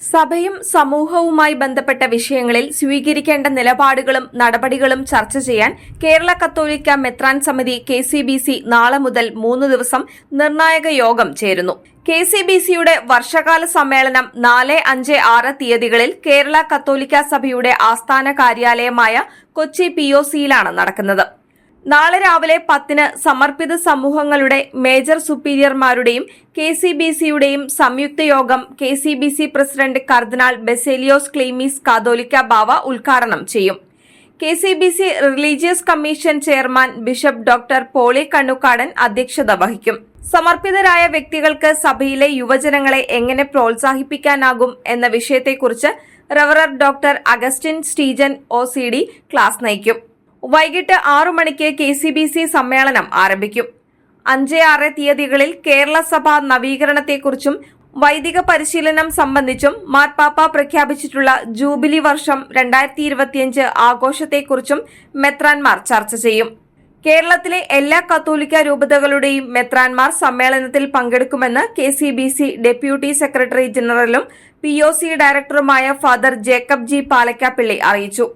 സഭയും സമൂഹവുമായി ബന്ധപ്പെട്ട വിഷയങ്ങളിൽ സ്വീകരിക്കേണ്ട നിലപാടുകളും നടപടികളും ചർച്ച ചെയ്യാൻ കേരള കത്തോലിക്ക മെത്രാൻ സമിതി കെ സി ബി സി നാളെ മുതൽ മൂന്ന് ദിവസം നിർണായക യോഗം ചേരുന്നു. കെ സി ബി സിയുടെ വർഷകാല സമ്മേളനം നാല് അഞ്ച് ആറ് തീയതികളിൽ കേരള കത്തോലിക്ക സഭയുടെ ആസ്ഥാന കാര്യാലയമായ കൊച്ചി പി ഒ സിയിലാണ് നടക്കുന്നത്. നാളെ രാവിലെ പത്തിന് സമർപ്പിത സമൂഹങ്ങളുടെ മേജർ സുപ്പീരിയർമാരുടെയും കെ സി ബി സിയുടെയും സംയുക്ത യോഗം K C B C president cardinal Baselios Cleemis Catholicos Bava ഉദ്ഘാടനം ചെയ്യും. K C B C religious commission chairman bishop doctor Poly Kannookadan അധ്യക്ഷത വഹിക്കും. സമർപ്പിതരായ വ്യക്തികൾക്ക് സഭയിലെ യുവജനങ്ങളെ എങ്ങനെ പ്രോത്സാഹിപ്പിക്കാനാകും എന്ന വിഷയത്തെക്കുറിച്ച് റവറർ ഡോക്ടർ അഗസ്റ്റിൻ സ്റ്റീജൻ ഒ സി ഡി ക്ലാസ് നയിക്കും. വൈകിട്ട് ആറു മണിക്ക് കെ സി ബി സി സമ്മേളനം ആരംഭിക്കും. അഞ്ച് ആറ് തീയതികളിൽ കേരള സഭ നവീകരണത്തെക്കുറിച്ചും വൈദിക പരിശീലനം സംബന്ധിച്ചും മാർപ്പാപ്പ പ്രഖ്യാപിച്ചിട്ടുള്ള ജൂബിലി വർഷം രണ്ടായിരത്തി ഇരുപത്തിയഞ്ച് ആഘോഷത്തെക്കുറിച്ചും മെത്രാൻമാർ ചർച്ച ചെയ്യും. കേരളത്തിലെ എല്ലാ കത്തോലിക്ക രൂപതകളുടെയും മെത്രാൻമാർ സമ്മേളനത്തിൽ പങ്കെടുക്കുമെന്ന് K C B C deputy secretary ജനറലും P O C ഡയറക്ടറുമായ ഫാദർ ജേക്കബ് ജി പാലക്കാപ്പിള്ളി അറിയിച്ചു.